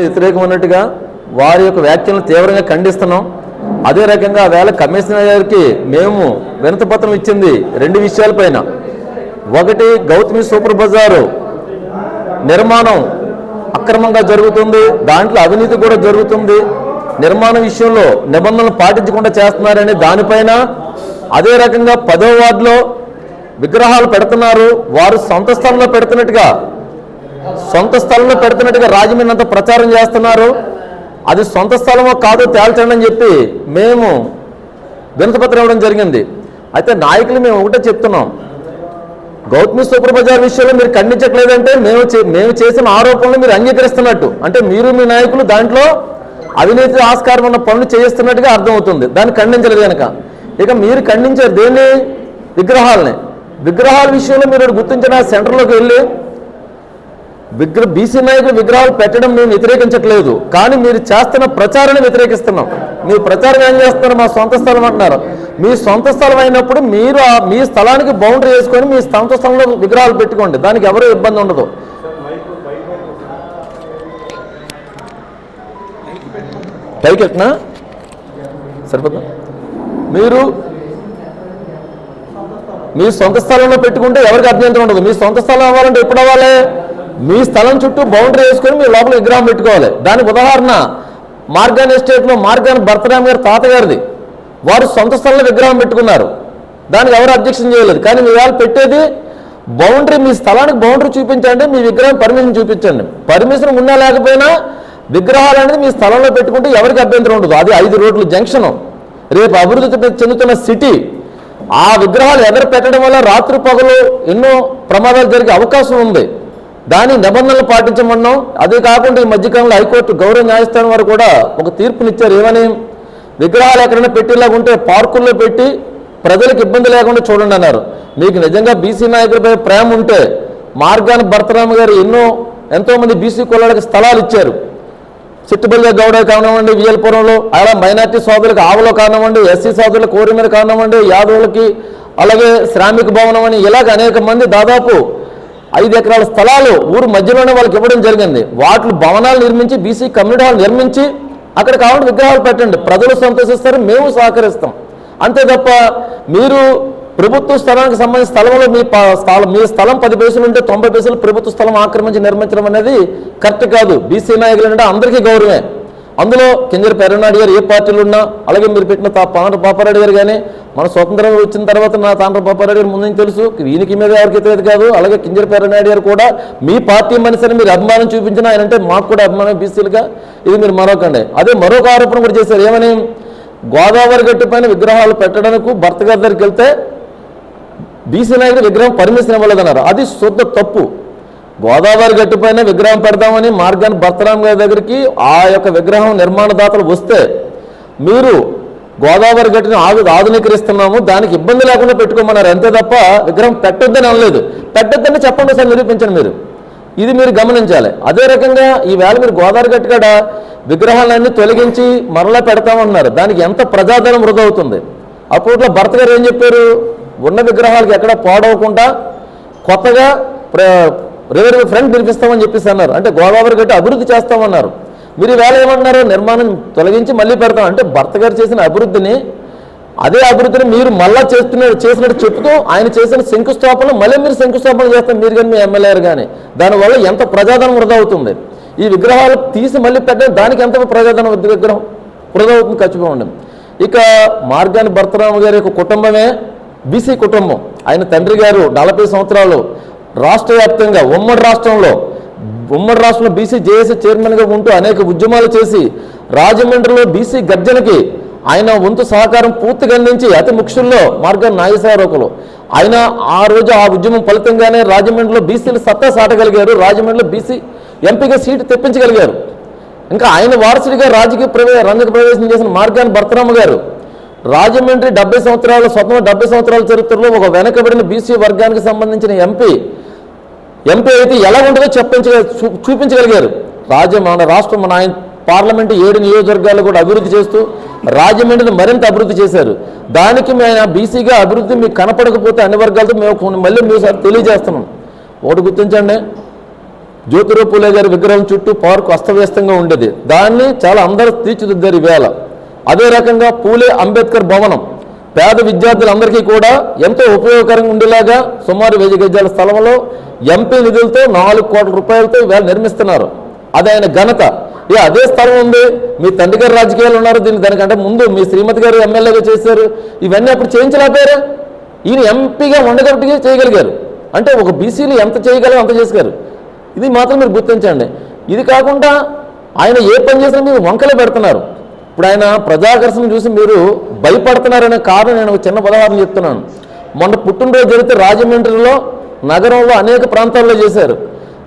వ్యతిరేకం ఉన్నట్టుగా వారి యొక్క వ్యాఖ్యలను తీవ్రంగా ఖండిస్తున్నాం. అదే రకంగా వేళ కమిషనర్ గారికి మేము వినతపత్రం ఇచ్చింది రెండు విషయాలపైన ఒకటి గౌతమి సూపర్ బజారు నిర్మాణం అక్రమంగా జరుగుతుంది. దాంట్లో అవినీతి కూడా జరుగుతుంది. నిర్మాణ విషయంలో నిబంధనలు పాటించకుండా చేస్తున్నారని దానిపైన అదే రకంగా పదో వార్డులో విగ్రహాలు పెడుతున్నారు. వారు సొంత స్థలంలో పెడుతున్నట్టుగా సొంత స్థలంలో పెడుతున్నట్టుగా రాజమండ్రి అంతా ప్రచారం చేస్తున్నారు. అది సొంత స్థలమో కాదో తేల్చండి అని చెప్పి మేము వినతపత్రం ఇవ్వడం జరిగింది. అయితే నాయకులు మేము ఒకటే చెప్తున్నాం. గౌతమి సూపర్ బజార్ విషయంలో మీరు ఖండించట్లేదంటే మేము చే- మేము చేసిన ఆరోపణలు మీరు అంగీకరిస్తున్నట్టు. అంటే మీరు మీ నాయకులు దాంట్లో అవినీతి ఆస్కారం ఉన్న పనులు చేయిస్తున్నట్టుగా అర్థమవుతుంది. దాన్ని ఖండించలేదు కనుక. ఇక మీరు ఖండించారు దేన్ని? విగ్రహాలని. విగ్రహాల విషయంలో మీరు గుర్తించిన సెంటర్లోకి వెళ్ళి విగ్రహ బీసీ నాయకులు విగ్రహాలు పెట్టడం మేము వ్యతిరేకించట్లేదు. కానీ మీరు చేస్తున్న ప్రచారాన్ని వ్యతిరేకిస్తున్నాం. మీ ప్రచారం ఏం చేస్తున్నారు? మా సొంత స్థలం అంటున్నారు. మీ సొంత స్థలం అయినప్పుడు మీరు ఆ- మీ స్థలానికి బౌండరీ వేసుకొని మీ సొంత స్థలంలో విగ్రహాలు పెట్టుకోండి. దానికి ఎవరు ఇబ్బంది ఉండదు. పైకి ఎట్నా సరిపోతుందా మీరు మీ సొంత స్థలంలో పెట్టుకుంటే ఎవరికి అభ్యంతరం ఉండదు? మీ సొంత స్థలం అవ్వాలంటే ఎప్పుడు అవ్వాలి? మీ స్థలం చుట్టూ బౌండరీ వేసుకొని మీ లోపల విగ్రహం పెట్టుకోవాలి. దానికి ఉదాహరణ మార్గాన్ ఎస్టేట్లో మార్గాన్ భర్తరామ్ గారి తాతగారిది. వారు సొంత స్థలంలో విగ్రహం పెట్టుకున్నారు. దానికి ఎవరు అబ్జెక్షన్ చేయలేదు. కానీ మీ వాళ్ళు పెట్టేది బౌండరీ మీ స్థలానికి బౌండరీ చూపించండి మీ విగ్రహం పర్మిషన్ చూపించండి. పర్మిషన్ ఉన్నా లేకపోయినా విగ్రహాలు అనేది మీ స్థలంలో పెట్టుకుంటే ఎవరికి అభ్యంతరం ఉండదు. అది ఐదు రోడ్లు జంక్షన్. రేపు అభివృద్ధి చెందుతున్న సిటీ ఆ విగ్రహాలు ఎగర పెట్టడం వల్ల రాత్రి పగలు ఎన్నో ప్రమాదాలు జరిగే అవకాశం ఉంది. దాని నిబంధనలు పాటించమన్నాం. అదే కాకుండా ఈ మధ్యకాలంలో హైకోర్టు గౌరవ న్యాయస్థానం వారు కూడా ఒక తీర్పునిచ్చారు. ఏమని? విగ్రహాలు ఎక్కడైనా పెట్టేలాగా ఉంటే పార్కుల్లో పెట్టి ప్రజలకు ఇబ్బంది లేకుండా చూడండి అన్నారు. మీకు నిజంగా బీసీ నాయకులపై ప్రేమ ఉంటే మార్గాన్ని భరతరామ గారు ఎన్నో ఎంతోమంది బీసీ కులాలకు స్థలాలు ఇచ్చారు. చిట్టుబల్లి గౌడ కానివ్వండి వియల్పురంలో అలా మైనార్టీ సోదరులకు ఆవులో కానివ్వండి ఎస్సీ సోదరులకు కోరిమీద కానివ్వండి యాదవులకి అలాగే శ్రామిక భవనం అని ఇలాగ అనేక మంది దాదాపు ఐదు ఎకరాల స్థలాలు ఊరు మధ్యలోనే వాళ్ళకి ఇవ్వడం జరిగింది. వాటిలో భవనాలు నిర్మించి బీసీ కమ్యూనిటీ హాల్ నిర్మించి అక్కడ కావాలంటే విగ్రహాలు పెట్టండి. ప్రజలు సంతోషిస్తారు మేము సహకరిస్తాం. అంతే తప్ప మీరు ప్రభుత్వ స్థలానికి సంబంధించిన స్థలంలో మీ ప- స్థలం మీ స్థలం పది పైసలు ఉంటే తొంభై పైసలు ప్రభుత్వ స్థలం ఆక్రమించి నిర్మించడం అనేది కరెక్ట్ కాదు. బీసీ నాయకులు అంటే అందరికీ గౌరవమే. అందులో కింజర పెరనాడు గారు ఏ పార్టీలు ఉన్నా అలాగే మీరు పెట్టిన తా పాండ్ర పాపారెడ్డి గారు కానీ మన స్వతంత్రం వచ్చిన తర్వాత నా తాండ్ర పాపారెడ్డి గారు ముందు తెలుసు ఈయనకి మీద ఎవరికి తెలియదు కాదు అలాగే కింజర పెరనాయుడు గారు కూడా మీ పార్టీ మనిషిని మీరు అభిమానం చూపించిన ఆయన అంటే మాకు కూడా అభిమానం బీసీలుగా ఇది మీరు మరొకండి. అదే మరొక ఆరోపణ కూడా చేశారు ఏమని? గోదావరి గట్టు పైన విగ్రహాలు పెట్టడానికి భర్త గారి దగ్గరికి వెళ్తే బీసీ నాయకుడు విగ్రహం పర్మిషన్ ఇవ్వలేదన్నారు అది శుద్ధ తప్పు. గోదావరి గట్టు పైన విగ్రహం పెడదామని మార్గాన్ని భర్తరామ్ గారి దగ్గరికి ఆ యొక్క విగ్రహం నిర్మాణదాతలు వస్తే మీరు గోదావరి గట్టుని ఆవి ఆధునీకరిస్తున్నాము దానికి ఇబ్బంది లేకుండా పెట్టుకోమన్నారు. అంతే తప్ప విగ్రహం పెట్టొద్దని అనలేదు. పెట్టొద్దని చెప్పండి సార్ నిరూపించండి మీరు. ఇది మీరు గమనించాలి. అదే రకంగా ఈవేళ మీరు గోదావరి గట్టు కాడ విగ్రహాలన్నీ తొలగించి మరలా పెడతామన్నారు. దానికి ఎంత ప్రజాధనం వృధా అవుతుంది అప్పట్లో భర్త గారు ఏం చెప్పారు? ఉన్న విగ్రహాలకు ఎక్కడ పాడవకుండా కొత్తగా రెవెన్యూ ఫ్రంట్ పిలిపిస్తామని చెప్పేసి అన్నారు. అంటే గోదావరి గట్టి అభివృద్ధి చేస్తామన్నారు. మీరు వేళ ఏమంటున్నారు నిర్మాణం తొలగించి మళ్ళీ పెడతాం. అంటే భర్త గారు చేసిన అభివృద్ధిని అదే అభివృద్ధిని మీరు మళ్ళా చేస్తున్న చేసినట్టు చెప్తూ ఆయన చేసిన శంకుస్థాపన మళ్ళీ మీరు శంకుస్థాపన చేస్తారు మీరు కానీ మీ ఎమ్మెల్యే కానీ. దానివల్ల ఎంత ప్రజాధనం వృధా అవుతుంది? ఈ విగ్రహాలు తీసి మళ్ళీ పెట్టడం దానికి ఎంత ప్రజాధనం విగ్రహం వృధా అవుతుంది ఖచ్చితంగా ఇక మార్గాని భర్తరామ గారి యొక్క కుటుంబమే బీసీ కుటుంబం. ఆయన తండ్రి గారు నలభై సంవత్సరాలు రాష్ట్ర వ్యాప్తంగా ఉమ్మడి రాష్ట్రంలో ఉమ్మడి రాష్ట్రంలో బీసీ జేఏసీ చైర్మన్గా ఉంటూ అనేక ఉద్యమాలు చేసి రాజమండ్రిలో బీసీ గర్జనకి ఆయన వంతు సహకారం పూర్తిగా అందించి అతి ముఖ్యుల్లో మార్గం నాగేశ్వరరావుకులు. ఆయన ఆ రోజు ఆ ఉద్యమం ఫలితంగానే రాజమండ్రిలో బీసీలు సత్తా సాటగలిగారు. రాజమండ్రిలో బీసీ ఎంపీగా సీటు తెప్పించగలిగారు. ఇంకా ఆయన వారసుడిగా రాజకీయ ప్రవే రంగ ప్రవేశం చేసిన మార్గాన్ని భర్తరామ గారు రాజమండ్రి డెబ్బై సంవత్సరాల స్వతంత్ర డెబ్బై సంవత్సరాల చరిత్రలో ఒక వెనకబడిన బీసీ వర్గానికి సంబంధించిన ఎంపీ ఎంపీ అయితే ఎలా ఉంటుందో చెప్పించ చూ- చూపించగలిగారు. రాజ్యం మన రాష్ట్రం మన ఆయన పార్లమెంటు ఏడు నియోజకవర్గాలు కూడా అభివృద్ధి చేస్తూ రాజమండ్రిని మరింత అభివృద్ధి చేశారు. దానికి మేము బీసీగా అభివృద్ధి మీకు కనపడకపోతే అన్ని వర్గాలతో మేము కొన్ని మళ్ళీ మీసారి తెలియజేస్తున్నాం. ఒకటి గుర్తించండి. జ్యోతిరావు పూలే గారి విగ్రహం చుట్టూ పార్కు అస్తవ్యస్తంగా ఉండేది. దాన్ని చాలా అందరూ తీర్చిదిద్దారు ఈవేళ అదే రకంగా పూలే అంబేద్కర్ భవనం. పేద విద్యార్థులందరికీ కూడా ఎంతో ఉపయోగకరంగా ఉండేలాగా సుమారు వెయ్యి గజాల స్థలంలో ఎంపీ నిధులతో నాలుగు కోట్ల రూపాయలతో ఇవాళ నిర్మిస్తున్నారు. అది ఆయన ఘనత. ఇక అదే స్థలం ఉంది. మీ తండ్రి గారు రాజకీయాలు ఉన్నారు. దీన్ని దానికంటే ముందు మీ శ్రీమతి గారు ఎమ్మెల్యేగా చేశారు. ఇవన్నీ అప్పుడు చేయించలేపారా ఈయన ఎంపీగా ఉండగట్టి చేయగలిగారు. అంటే ఒక బీసీలు ఎంత చేయగలరు అంత చేశారు. ఇది మాత్రం మీరు గుర్తించండి. ఇది కాకుండా ఆయన ఏ పని చేసినా మీరు వంకలే పెడుతున్నారు. ఇప్పుడు ఆయన ప్రజాకర్షణ చూసి మీరు భయపడుతున్నారనే కారణం నేను ఒక చిన్న పదవారం చెప్తున్నాను. మొన్న పుట్టినరోజు జరిగితే రాజమండ్రిలో నగరంలో అనేక ప్రాంతాల్లో చేశారు.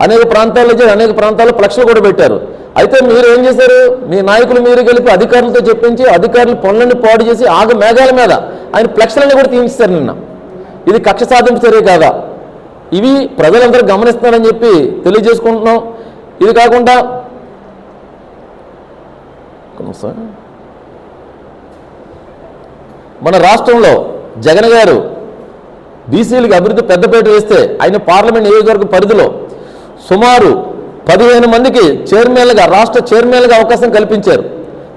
అనేక ప్రాంతాల్లో చేసి అనేక ప్రాంతాల్లో ఫ్లెక్స్లు కూడా పెట్టారు. అయితే మీరు ఏం చేశారు? మీ నాయకులు మీరు కలిపి అధికారులతో చెప్పించి అధికారులు పనులన్నీ పాడు చేసి ఆగ మేఘాల మీద ఆయన ఫ్లెక్స్లన్నీ కూడా తీయించారు నిన్న. ఇది కక్ష సాధింపు చర్య కాదా? ఇవి ప్రజలందరూ గమనిస్తున్నారని చెప్పి తెలియజేసుకుంటున్నాం. ఇది కాకుండా సార్ మన రాష్ట్రంలో జగన్ గారు బీసీలకు అభివృద్ధి పెద్దపేట వేస్తే ఆయన పార్లమెంట్ నియోజకవర్గ పరిధిలో సుమారు పదిహేను మందికి చైర్మన్లుగా రాష్ట్ర చైర్మన్లుగా అవకాశం కల్పించారు.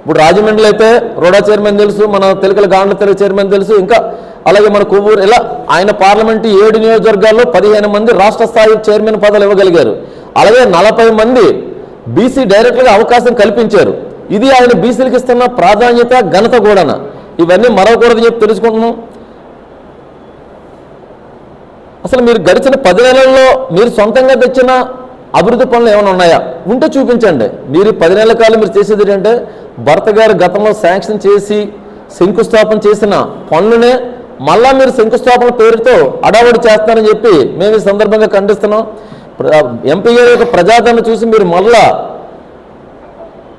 ఇప్పుడు రాజమండ్రిలో అయితే రోడా చైర్మన్ తెలుసు మన తెలుగుల గాండ్ల తెలుగు చైర్మన్ తెలుసు ఇంకా అలాగే మన కొవ్వూరు ఇలా ఆయన పార్లమెంటు ఏడు నియోజకవర్గాల్లో పదిహేను మంది రాష్ట్ర స్థాయి చైర్మన్ పదవులు ఇవ్వగలిగారు. అలాగే నలభై మంది బీసీ డైరెక్టర్గా అవకాశం కల్పించారు. ఇది ఆయన బీసీలకు ఇస్తున్న ప్రాధాన్యత ఘనత కూడాన ఇవన్నీ మరవకూడదని చెప్పి తెలుసుకుంటున్నాం. అసలు మీరు గడిచిన పది నెలల్లో మీరు సొంతంగా తెచ్చిన అభివృద్ధి పనులు ఏమైనా ఉన్నాయా? ఉంటే చూపించండి. మీరు పది నెలల కాలం మీరు చేసేది ఏంటంటే భర్త గారు గతంలో శాంక్షన్ చేసి శంకుస్థాపన చేసిన పనులనే మళ్ళా మీరు శంకుస్థాపన పేరుతో అడావడి చేస్తారని చెప్పి మేము ఈ సందర్భంగా ఖండిస్తున్నాం. ఎంపీ గారి యొక్క ప్రజాదరణ చూసి మీరు మళ్ళా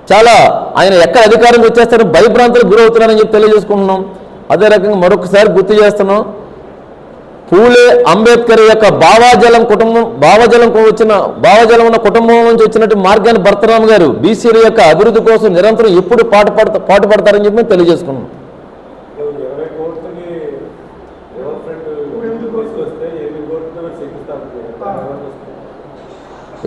చాలా ఆయన ఎక్కడ అధికారం వచ్చేస్తారో భయభ్రాంతులకు గురవుతున్నారని చెప్పి తెలియజేసుకుంటున్నాం. అదే రకంగా మరొకసారి గుర్తు చేస్తున్నాం పూలే అంబేద్కర్ యొక్క భావాజలం కుటుంబం భావజలం వచ్చిన భావాజలం ఉన్న కుటుంబం నుంచి వచ్చినట్టు మార్గాన్ని భర్తరామ్ గారు బీసీల యొక్క అభివృద్ధి కోసం నిరంతరం ఎప్పుడు పాటు పడతా పాటుపడతారని చెప్పి తెలియజేసుకున్నాం ఇరవై కోట్లకి డెవలప్మెంట్ తీసుకొస్తే ఎనిమిది కోట్లతో మరి శంకుస్థాపన చేయాలి.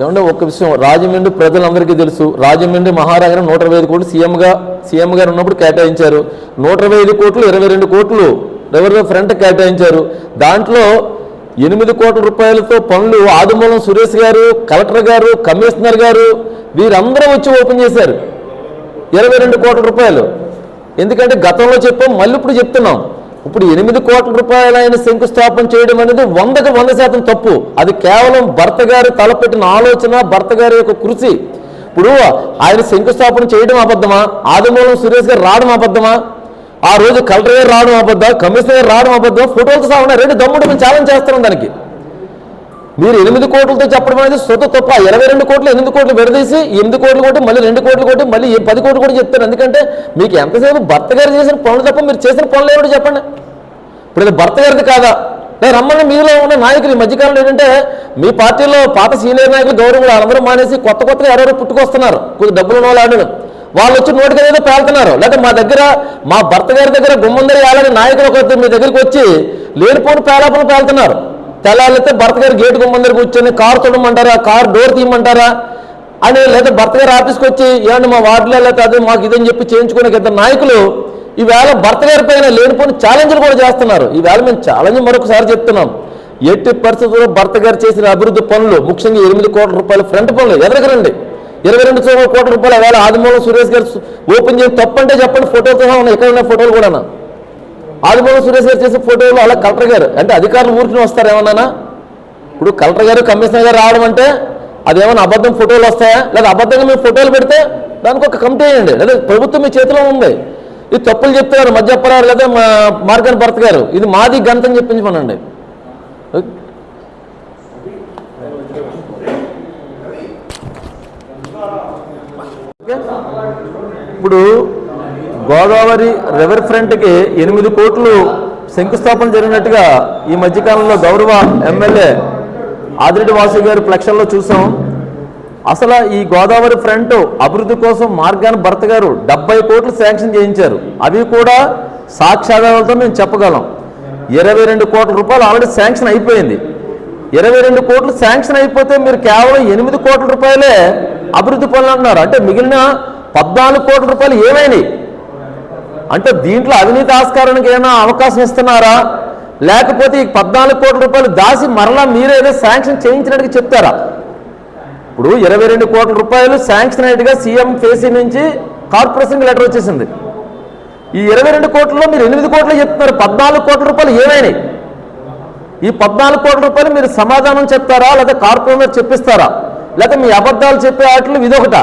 ఏమంటే ఒక విషయం రాజమండ్రి ప్రజలందరికీ తెలుసు. రాజమండ్రి మహారాజు నూట ఇరవై ఐదు కోట్లు సీఎంగా సీఎం గారు ఉన్నప్పుడు కేటాయించారు. నూట ఇరవై ఐదు కోట్లు ఇరవై రెండు కోట్లు రెవెన్యూ ఫ్రంట్ కేటాయించారు. దాంట్లో ఎనిమిది కోట్ల రూపాయలతో పనులు ఆదిమూలం సురేష్ గారు కలెక్టర్ గారు కమిషనర్ గారు వీరందరూ వచ్చి ఓపెన్ చేశారు. ఇరవై రెండు కోట్ల రూపాయలు. ఎందుకంటే గతంలో చెప్పాం మళ్ళీ ఇప్పుడు చెప్తున్నాం. ఇప్పుడు ఎనిమిది కోట్ల రూపాయలు ఆయన శంకుస్థాపన చేయడం అనేది వందకు వంద శాతం తప్పు. అది కేవలం భర్త గారు తలపెట్టిన ఆలోచన భర్త గారి యొక్క కృషి. ఇప్పుడు ఆయన శంకుస్థాపన చేయడం అబద్ధమా? ఆదిమూలం సురేష్ గారు రావడం అబద్ధమా? ఆ రోజు కలెక్టర్ గారు రావడం అబద్ధం కమిషనర్ గారు రావడం అబద్ధం ఫోటోలతో సహా ఉన్నాయి. రెండు దమ్ముడు మేము ఛాలెంజ్ చేస్తున్నాం దానికి. మీరు ఎనిమిది కోట్లతో చెప్పడం అనేది సొంత తప్ప. ఇరవై రెండు కోట్లు ఎనిమిది కోట్లు విడదీసి ఎనిమిది కోట్లు కొట్టి మళ్ళీ రెండు కోట్లు కొట్టి మళ్ళీ పది కోట్లు కూడా చెప్తారు. ఎందుకంటే మీకు ఎంతసేపు భర్త గారు చేసిన పనులు తప్ప మీరు చేసిన పనులు ఏమిటో చెప్పండి. ఇప్పుడు ఇది భర్త గారిది కాదా? నేను రమ్మని మీలో ఉన్న నాయకులు ఈ మధ్యకాలంలో ఏంటంటే మీ పార్టీలో పాత సీనియర్ నాయకులు గౌరవం అందరూ మానేసి కొత్త కొత్తగా ఎవరెవరు పుట్టుకొస్తున్నారు. కొద్ది డబ్బులు ఉన్న వాళ్ళు వాళ్ళు వచ్చి నోటికి ఏదో పేలుతున్నారు. లేకపోతే మా దగ్గర మా భర్త గారి దగ్గర గుమ్మందరి వాళ్ళని నాయకులు ఒక మీ దగ్గరికి వచ్చి లేనిపోని పేలాపలు పేలుతున్నారు. తెల్లారితే భర్త గారు గేటు గుమ్మందరికి కూర్చొని కారు తొడమంటారా కారు డోర్ తీయమంటారా అని లేదా భర్త గారు ఆఫీస్కి వచ్చి ఏమన్నా మా వార్డులో లేకపోతే అదే మాకు ఇదని చెప్పి చేయించుకునే ఇద్దరు నాయకులు ఈవేళ భర్త గారి పైన లేనిపోయిన ఛాలెంజ్లు కూడా చేస్తున్నారు. ఈవేళ మేము ఛాలెంజ్ మరొకసారి చెప్తున్నాం. ఎట్టి పరిస్థితుల్లో భర్త గారు చేసిన అభివృద్ధి పనులు ముఖ్యంగా ఎనిమిది కోట్ల రూపాయలు ఫ్రంట్ పనులు ఎదరగరండి ఇరవై రెండు కోట్ల రూపాయలు వేళ ఆదిమూలం సురేష్ గారు ఓపెన్ చేసి తప్పంటే చెప్పండి ఫోటోతో ఉన్నాయి. ఎక్కడ ఉన్న ఫోటోలు కూడా ఆదిమూలం సురేష్ గారు చేసే ఫోటోలు అలా కలెక్టర్ గారు అంటే అధికారులు ఊరికి వస్తారు ఏమన్నా ఇప్పుడు కలెక్టర్ గారు కమిషనర్ గారు రావడం అంటే అదేమన్నా అబద్ధం ఫోటోలు వస్తాయా? లేదా అబద్ధంగా మీరు ఫోటోలు పెడితే దానికి ఒక కమిటీ వేయండి. లేదా ప్రభుత్వం మీ చేతిలో ఉంది. ఇది తప్పులు చెప్తున్నారు మధ్యప్పరారు లేదా మా మార్గన్ భర్త గారు. ఇది మాది గంతం చెప్పించమనండి ఇప్పుడు గోదావరి రివర్ ఫ్రంట్కి ఎనిమిది కోట్లు శంకుస్థాపన జరిగినట్టుగా ఈ మధ్యకాలంలో గౌరవ ఎమ్మెల్యే ఆదిరెడ్డి వాసు గారి ఫ్లెక్షన్లో చూసాం. అసలు ఈ గోదావరి ఫ్రంట్ అభివృద్ధి కోసం మార్గాన్ని భర్త గారు డెబ్బై కోట్లు శాంక్షన్ చేయించారు. అవి కూడా సాక్ష్యాధారాలతో మేము చెప్పగలం. ఇరవై రెండు కోట్ల రూపాయలు ఆల్రెడీ శాంక్షన్ అయిపోయింది. ఇరవై రెండు కోట్లు శాంక్షన్ అయిపోతే మీరు కేవలం ఎనిమిది కోట్ల రూపాయలే అభివృద్ధి పనులు అంటున్నారు. అంటే మిగిలిన పద్నాలుగు కోట్ల రూపాయలు ఏమైనాయి? అంటే దీంట్లో అవినీతి ఆస్కారానికి ఏమైనా అవకాశం ఇస్తున్నారా? లేకపోతే ఈ పద్నాలుగు కోట్ల రూపాయలు దాసి మరలా మీరేదో శాంక్షన్ చేయించినట్టుగా చెప్తారా? ఇప్పుడు ఇరవై రెండు కోట్ల రూపాయలు శాంక్షన్ అయినట్టుగా సీఎం ఫేసీ నుంచి కార్పొరేషన్కి లెటర్ వచ్చేసింది. ఈ ఇరవై రెండు కోట్లలో మీరు ఎనిమిది కోట్లు చెప్తున్నారు. పద్నాలుగు కోట్ల రూపాయలు ఏమైనాయి? ఈ పద్నాలుగు కోట్ల రూపాయలు మీరు సమాధానం చెప్తారా? లేదా కార్పొరేషన్ చెప్పిస్తారా? లేకపోతే మీ అబద్ధాలు చెప్పే వాటిలో ఇదొకట.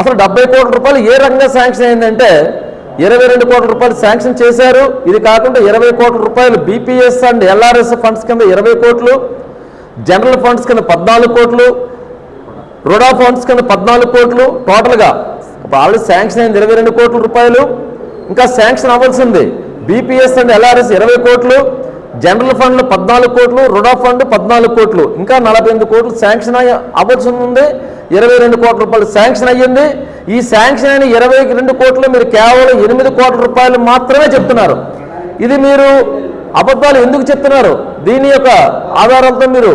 అసలు డెబ్బై కోట్ల రూపాయలు ఏ రకంగా శాంక్షన్ అయిందంటే ఇరవై రెండు కోట్ల రూపాయలు శాంక్షన్ చేశారు. ఇది కాకుండా ఇరవై కోట్ల రూపాయలు బీపీఎస్ అండ్ ఎల్ఆర్ఎస్ ఫండ్స్ కింద ఇరవై కోట్లు జనరల్ ఫండ్స్ కింద పద్నాలుగు కోట్లు రుడా ఫండ్స్ కింద పద్నాలుగు కోట్లు. టోటల్గా ఆల్రెడీ శాంక్షన్ అయింది ఇరవై రెండు కోట్ల రూపాయలు. ఇంకా శాంక్షన్ అవ్వాల్సింది బీపీఎస్ అండ్ ఎల్ఆర్ఎస్ ఇరవై కోట్లు. జనరల్ ఫండ్లు పద్నాలుగు కోట్లు రుడా ఫండ్ పద్నాలుగు కోట్లు ఇంకా నలభై ఎనిమిది కోట్లు శాంక్షన్ అయ్యి అవ్వాల్సి ఉంది. ఇరవై రెండు కోట్ల రూపాయలు శాంక్షన్ అయ్యింది. ఈ శాంక్షన్ అయిన ఇరవై రెండు కోట్లు మీరు కేవలం ఎనిమిది కోట్ల రూపాయలు మాత్రమే చెప్తున్నారు. ఇది మీరు అబద్ధాలు ఎందుకు చెప్తున్నారు? దీని యొక్క ఆధారాలతో మీరు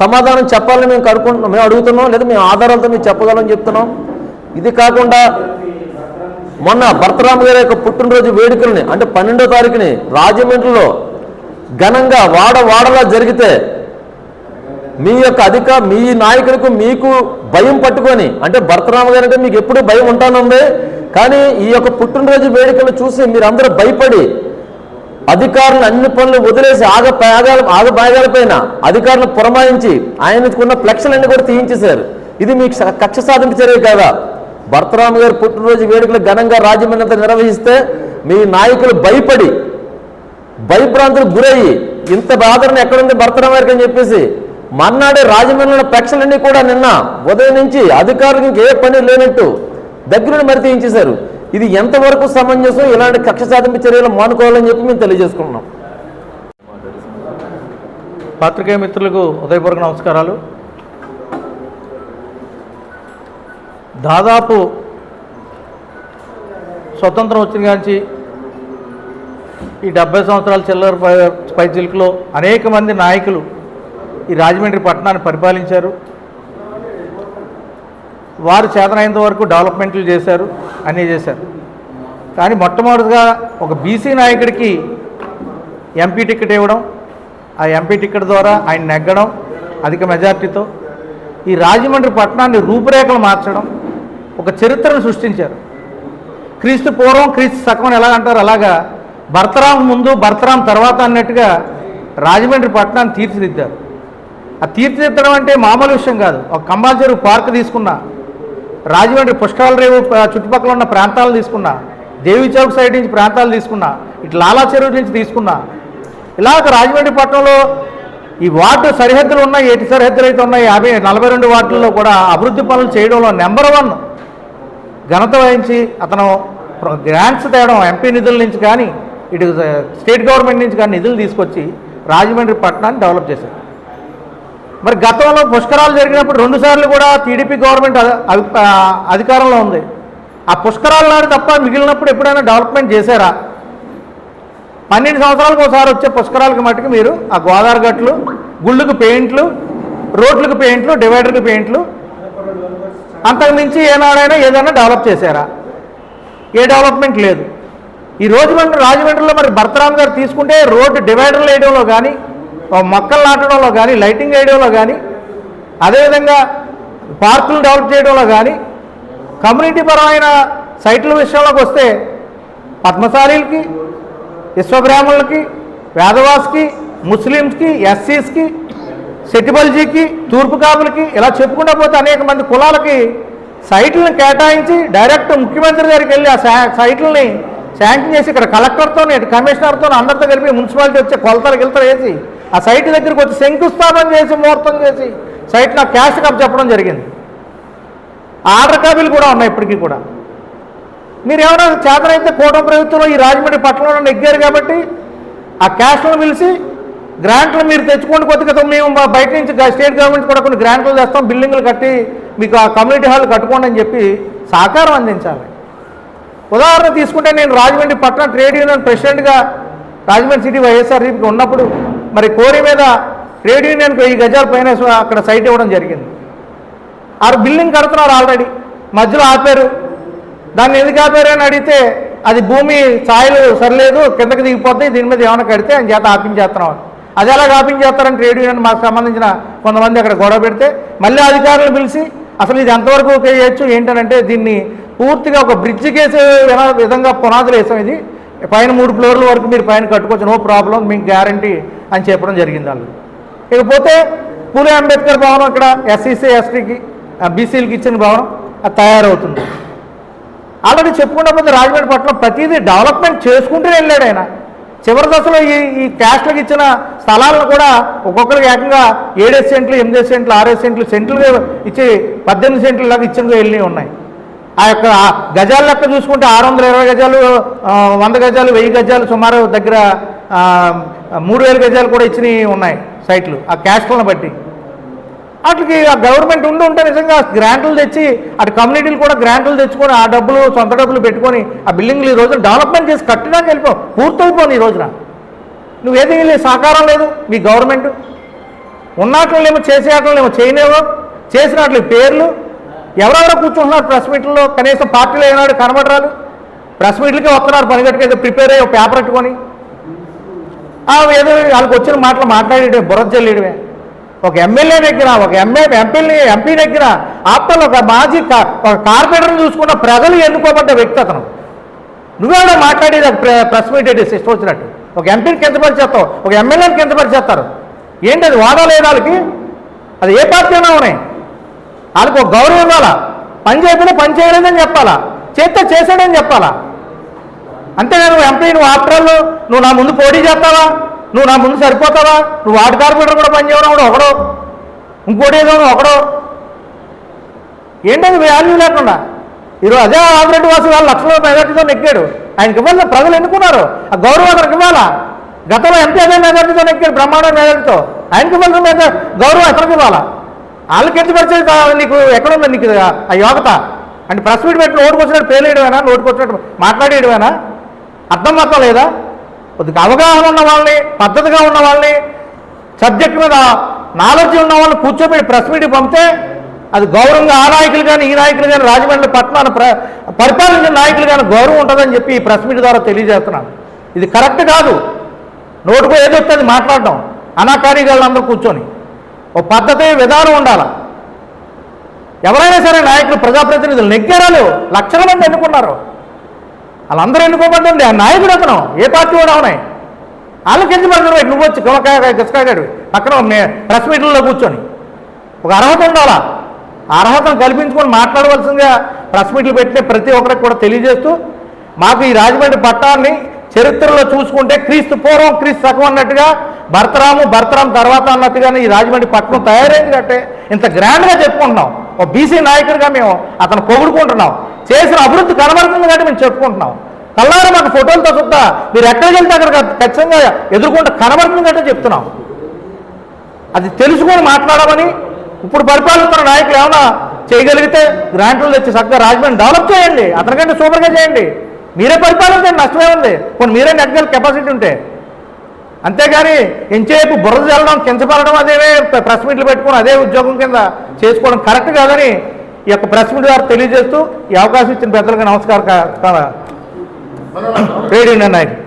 సమాధానం చెప్పాలని మేము కనుక్కుంటున్నాం మేము అడుగుతున్నాం లేదా మేము ఆధారాలతో మేము చెప్పగలని చెప్తున్నాం. ఇది కాకుండా మొన్న భర్తరామ గారి యొక్క పుట్టినరోజు వేడుకల్ని అంటే పన్నెండో తారీఖుని రాజమండ్రిలో ఘనంగా వాడ వాడలా జరిగితే మీ యొక్క అధిక మీ నాయకులకు మీకు భయం పట్టుకొని అంటే భరతరామ గారు అంటే మీకు ఎప్పుడూ భయం ఉంటానుంది కానీ ఈ యొక్క పుట్టినరోజు వేడుకలు చూసి మీరందరూ భయపడి అధికారులు అన్ని పనులు వదిలేసి ఆగ ఆగాల ఆగబాగాల పైన అధికారులు పురమాయించి ఆయనకున్న ఫ్లెక్స్లన్నీ కూడా తీయించేశారు. ఇది మీకు కక్ష సాధింపు చర్య కాదా? భరతరామ గారు పుట్టినరోజు వేడుకలు ఘనంగా రాజమండ్రి నిర్వహిస్తే మీ నాయకులు భయపడి భయభ్రాంతులు గురయ్యి ఇంత ఆదరణ ఎక్కడుంది భర్త గారికి అని చెప్పేసి మర్నాడే రాజమండ్రిలో ప్రేక్షలన్నీ కూడా నిన్న ఉదయం నుంచి అధికారులకు ఇంకే పని లేనట్టు దగ్గరుండి మరి తీయించేశారు. ఇది ఎంతవరకు సమంజసం? ఇలాంటి కక్ష సాధింపు చర్యలు మానుకోవాలని చెప్పి మేము తెలియజేసుకుంటున్నాం. పాత్రికేయ మిత్రులకు ఉదయపూర్వక నమస్కారాలు. దాదాపు స్వతంత్రం వచ్చిన కాంచి ఈ డెబ్బై సంవత్సరాల చిల్లర పై- పై చిలుకలో అనేక మంది నాయకులు ఈ రాజమండ్రి పట్టణాన్ని పరిపాలించారు. వారు చేతనైనంత వరకు డెవలప్మెంట్లు చేశారు అన్నీ చేశారు. కానీ మొట్టమొదటిగా ఒక బీసీ నాయకుడికి ఎంపీ టికెట్ ఇవ్వడం ఆ ఎంపీ టికెట్ ద్వారా ఆయన నెగ్గడం అధిక మెజార్టీతో ఈ రాజమండ్రి పట్టణాన్ని రూపురేఖలు మార్చడం ఒక చరిత్రను సృష్టించారు. క్రీస్తు పూర్వం క్రీస్తు సకం ఎలా అంటారు అలాగా భర్తరాం ముందు భర్తరాం తర్వాత అన్నట్టుగా రాజమండ్రి పట్టణాన్ని తీర్చిదిద్దారు. ఆ తీర్చిదిద్దడం అంటే మామూలు విషయం కాదు. ఒక కంబాల్చెరువు పార్క్ తీసుకున్నా రాజమండ్రి పుష్కరాల రేవు చుట్టుపక్కల ఉన్న ప్రాంతాలు తీసుకున్నా దేవి చౌక్ సైడ్ నుంచి ప్రాంతాలు తీసుకున్నా ఇటు లాలా చెరువు నుంచి తీసుకున్నా ఇలాగ రాజమండ్రి పట్టణంలో ఈ వార్డు సరిహద్దులు ఉన్నాయి ఎటు సరిహద్దులు అయితే ఉన్నాయి యాభై నలభై రెండు వార్డుల్లో కూడా అభివృద్ధి పనులు చేయడంలో నెంబర్ వన్ ఘనత వహించి అతను గ్రాంట్స్ తేయడం ఎంపీ నిధుల నుంచి కానీ ఇటు స్టేట్ గవర్నమెంట్ నుంచి కానీ నిధులు తీసుకొచ్చి రాజమండ్రి పట్టణాన్ని డెవలప్ చేశారు. మరి గతంలో పుష్కరాలు జరిగినప్పుడు రెండు సార్లు కూడా టీడీపీ గవర్నమెంట్ అధికారంలో ఉంది. ఆ పుష్కరాలు నాడు తప్ప మిగిలినప్పుడు ఎప్పుడైనా డెవలప్మెంట్ చేశారా? పన్నెండు సంవత్సరాలకు ఒకసారి వచ్చే పుష్కరాలకు మట్టుకు మీరు ఆ గోదావరి గట్లు గుళ్ళకు పెయింట్లు రోడ్లకు పెయింట్లు డివైడర్కి పెయింట్లు అంతకుమించి ఏనాడైనా ఏదైనా డెవలప్ చేశారా? ఏ డెవలప్మెంట్ లేదు. ఈ రోజు రాజమండ్రి రాజమండ్రిలో మరి భర్తరామ్ గారు తీసుకుంటే రోడ్డు డివైడర్లు వేయడంలో కానీ మొక్కలు నాటడంలో కానీ లైటింగ్ వేయడంలో కానీ అదేవిధంగా పార్కులు డెవలప్ చేయడంలో కానీ కమ్యూనిటీ పరమైన సైట్ల విషయంలోకి వస్తే పద్మశాలీలకి విశ్వబ్రాహ్మణులకి వేదవాస్కి ముస్లిమ్స్కి ఎస్సీస్కి సెటిబల్జీకి తూర్పు కాపులకి ఇలా చెప్పుకుంటూ పోతే అనేక మంది కులాలకి సైట్లను కేటాయించి డైరెక్ట్ ముఖ్యమంత్రి దగ్గరికి వెళ్ళి ఆ సైట్లని శాంక్షన్ చేసి ఇక్కడ కలెక్టర్తో ఇటు కమిషనర్తో అందరితో కలిపి మున్సిపాలిటీ వచ్చే కొలతలు గిలతలు వేసి ఆ సైట్ దగ్గరికి వచ్చి శంకుస్థాపన చేసి ముహూర్తం చేసి సైట్ నాకు క్యాష్ కప్ చెప్పడం జరిగింది. ఆర్డర్ కాపీలు కూడా ఉన్నాయి ఇప్పటికీ కూడా. మీరు ఏమైనా చేతనైతే కూటమి ప్రభుత్వంలో ఈ రాజమండ్రి పట్టణంలో నెగ్గారు కాబట్టి ఆ క్యాష్లను పిలిచి గ్రాంట్లు మీరు తెచ్చుకోండి కొద్దిగా మేము బయట నుంచి స్టేట్ గవర్నమెంట్ కూడా కొన్ని గ్రాంట్లు తెస్తాం బిల్డింగ్లు కట్టి మీకు ఆ కమ్యూనిటీ హాల్ కట్టుకోండి అని చెప్పి సహకారం అందించాలి. ఉదాహరణ తీసుకుంటే నేను రాజమండ్రి పట్టణ ట్రేడ్ యూనియన్ ప్రెసిడెంట్గా రాజమండ్రి సిటీ వైఎస్ఆర్సీపీకి ఉన్నప్పుడు మరి కోరి మీద ట్రేడ్ యూనియన్కి వెయ్యి గజాల పైన అక్కడ సైట్ ఇవ్వడం జరిగింది. ఆ బిల్డింగ్ కడుతున్నారు ఆల్రెడీ. మధ్యలో ఆపారు. దాన్ని ఎందుకు ఆపారు అని అడిగితే అది భూమి సాయిలు సరిలేదు కిందకి దిగిపోతే దీని మీద ఏమైనా కడితే అని చేత ఆపించేస్తున్నాం అది ఎలా ఆపించేస్తారని ట్రేడ్ యూనియన్ మాకు సంబంధించిన కొంతమంది అక్కడ గొడవ పెడితే మళ్ళీ అధికారులను పిలిచి అసలు ఇది ఎంతవరకు చేయొచ్చు ఏంటనంటే దీన్ని పూర్తిగా ఒక బ్రిడ్జ్ కేసు విన- విధంగా పునాదులు వేసాం ఇది? పైన మూడు ఫ్లోర్ల వరకు మీరు పైన కట్టుకోవచ్చు. నో ప్రాబ్లం మీకు గ్యారంటీ అని చెప్పడం జరిగింది వాళ్ళు ఇకపోతే పూలే అంబేద్కర్ భవనం ఇక్కడ ఎస్సీసీ ఎస్టీకి బీసీలకి ఇచ్చిన భవనం అది తయారవుతుంది. ఆల్రెడీ చెప్పుకున్న పోతే రాజమండ్రి పట్టణం ప్రతిదీ డెవలప్మెంట్ చేసుకుంటూ వెళ్ళాడు ఆయన. చివరి దశలో ఈ ఈ క్యాస్ట్లకు ఇచ్చిన స్థలాలను కూడా ఒక్కొక్కరికి ఏకంగా ఏడేసి సెంట్లు ఎనిమిది సెంట్లు ఆరేసి సెంట్లు సెంట్లు ఇచ్చి పద్దెనిమిది సెంట్లు లాగా ఇచ్చినవి వెళ్ళి ఉన్నాయి. ఆ యొక్క గజాల లెక్క చూసుకుంటే ఆరు వందల ఇరవై గజాలు వంద గజాలు వెయ్యి గజాలు సుమారు దగ్గర మూడు వేల గజాలు కూడా ఇచ్చినవి ఉన్నాయి సైట్లు ఆ క్యాస్ట్లను బట్టి. వాటికి ఆ గవర్నమెంట్ ఉండి ఉంటే నిజంగా గ్రాంట్లు తెచ్చి అటు కమ్యూనిటీలు కూడా గ్రాంట్లు తెచ్చుకొని ఆ డబ్బులు సొంత డబ్బులు పెట్టుకొని ఆ బిల్డింగ్లు ఈ రోజున డెవలప్మెంట్ చేసి కట్టడానికి వెళ్ళిపోవు పూర్తయిపోను ఈ రోజున. నువ్వేది లే- సహకారం లేదు మీ గవర్నమెంట్. ఉన్నట్లేమో చేసేట్లేమో చేయలేవు చేసినట్లు పేర్లు ఎవరెవరో కూర్చుంటున్నారు ప్రెస్ మీట్లో కనీసం పార్టీలో ఏనాడు కనబడరాలు ప్రెస్ మీట్లకి వస్తున్నారు పనిగట్టుకు ప్రిపేర్ అయ్యి ఒక పేపర్ పెట్టుకొని ఏదో వాళ్ళకి వచ్చిన మాటలు మాట్లాడేయడమే బుర్ర జల్లేయడమే ఒక ఎమ్మెల్యే దగ్గర ఒక ఎంఏ ఎంపీని ఎంపీ దగ్గర ఆప్తలు ఒక మాజీ ఒక కార్పొరేటర్ని చూసుకున్న ప్రజలు ఎన్నుకోబడ్డ వ్యక్తి అతను. నువ్వేడో మాట్లాడేది అది ప్రెస్ మీట్ అయితే ఇష్టం వచ్చినట్టు. ఒక ఎంపీని కింద పరిచేస్తావు ఒక ఎమ్మెల్యేని కింద పరిచేస్తారు. ఏంటి అది వాదా లేదు వాళ్ళకి? అది ఏ పార్టీ అయినా ఉన్నాయి వాళ్ళకి ఒక గౌరవం ఇవ్వాలా? పని చేయకుండా పని చేయలేదని చెప్పాలా? చేస్తే చేసాడని చెప్పాలా? అంతేగా నువ్వు ఎంపీ నువ్వు ఆఫ్టర్ నువ్వు నా ముందు పోటీ చేస్తావా? నువ్వు నా ముందు సరిపోతావా? నువ్వు వాటి కార్పొరేటర్ కూడా పని చేయడం కూడా ఒకడో. ఇంకోటి ఏదో ఒకడో. ఏంటది వాల్యూ లేకుండా? ఈరోజు అదే ఆదిరెడ్డి వాసు వాళ్ళు లక్షల మెజార్టీతో నెక్కాడు ఆయనకి ఇవ్వాలి ప్రజలు ఎన్నుకున్నారు ఆ గౌరవం అతనికి ఇవ్వాలా? గతంలో ఎంపీ అదే మెజార్టీతో నెక్కాడు బ్రహ్మాండ మెజార్టీతో. ఆయనకి ఇవ్వాలి గౌరవం అతనికి ఇవ్వాలా? వాళ్ళకి ఎంత పరిచయం కా- నీకు ఎక్కడుంది నీకు ఆ యోగత అంటే ప్రెస్ మీట్ పెట్టి నోటుకొచ్చినట్టు పేలేయడమేనా నోటుకు మాట్లాడేయడమేనా? అర్థం మాత్రం లేదా? కొద్దిగా అవగాహన ఉన్న వాళ్ళని పద్ధతిగా ఉన్న వాళ్ళని సబ్జెక్ట్ మీద నాలెడ్జ్ ఉన్న వాళ్ళని కూర్చోబెట్టి ప్రెస్ మీట్ పంపితే అది గౌరవంగా ఆ నాయకులు కానీ ఈ నాయకులు కానీ రాజమండ్రి పట్టణాన్ని ప్ర పరిపాలించిన నాయకులు కానీ గౌరవం ఉంటుందని చెప్పి ఈ ప్రెస్ మీట్ ద్వారా తెలియజేస్తున్నాను. ఇది కరెక్ట్ కాదు. నోటుకో ఏదో మాట్లాడడం. అనాకారిగా అందరూ కూర్చొని. ఓ పద్ధతి విధానం ఉండాలి? ఎవరైనా సరే నాయకులు ప్రజాప్రతినిధులు నెగ్గారాలు లక్షల మంది ఎన్నుకున్నారు. వాళ్ళందరూ ఎన్నుకోబడ్డండి ఆ నాయకుడు అతను ఏ పార్టీ కూడా ఉన్నాయి వాళ్ళకి ఎందుకు పడుతున్నారు నువ్వు వచ్చి కులకాయ పక్కన ప్రెస్ మీటింగ్లో కూర్చొని. ఒక అర్హత ఉండాలా? ఆ అర్హతను కల్పించుకొని మాట్లాడవలసిందిగా ప్రెస్ మీట్లు పెట్టిన ప్రతి ఒక్కరికి కూడా తెలియజేస్తూ మాకు ఈ రాజమండ్రి పట్టాన్ని చరిత్రలో చూసుకుంటే క్రీస్తు పూర్వం క్రీస్తు సగం అన్నట్టుగా భర్తరాము భర్తరాం తర్వాత అన్నట్టుగానే ఈ రాజమండ్రి పట్టణం తయారైంది కంటే ఇంత గ్రాండ్గా చెప్పుకుంటున్నాం. ఒక బీసీ నాయకుడిగా మేము అతను పొగుడుకుంటున్నాం. చేసిన అభివృద్ధి కనబడుతుంది కాబట్టి మేము చెప్పుకుంటున్నాం. కల్లారా మాకు ఫోటోలతో చూద్దా మీరు ఎక్కడికి వెళ్తే అక్కడ ఖచ్చితంగా ఎదుర్కొంటే కనబడుతుంది కంటే చెప్తున్నాం. అది తెలుసుకొని మాట్లాడమని ఇప్పుడు పరిపాలిస్తున్న నాయకులు ఏమైనా చేయగలిగితే గ్రాంట్లు తెచ్చి చక్కగా రాజమండ్రి డెవలప్ చేయండి. అతనికంటే సూపర్గా చేయండి. మీరే పరిపాలించండి నష్టమే ఉంది. కొన్ని మీరే నెగ్గల కెపాసిటీ ఉంటే. అంతేగాని ఎంచేపు బురద చల్లడం కించపడడం అదేనే ప్రెస్ మీట్లు పెట్టుకొని అదే ఉద్యోగం కింద చేసుకోవడం కరెక్ట్ కాదని ఈ యొక్క ప్రెస్ మీట్ ద్వారా తెలియజేస్తూ ఈ అవకాశం ఇచ్చిన పెద్దలకు నమస్కారం ట్రేడ్ యూనియన్ నాయకులు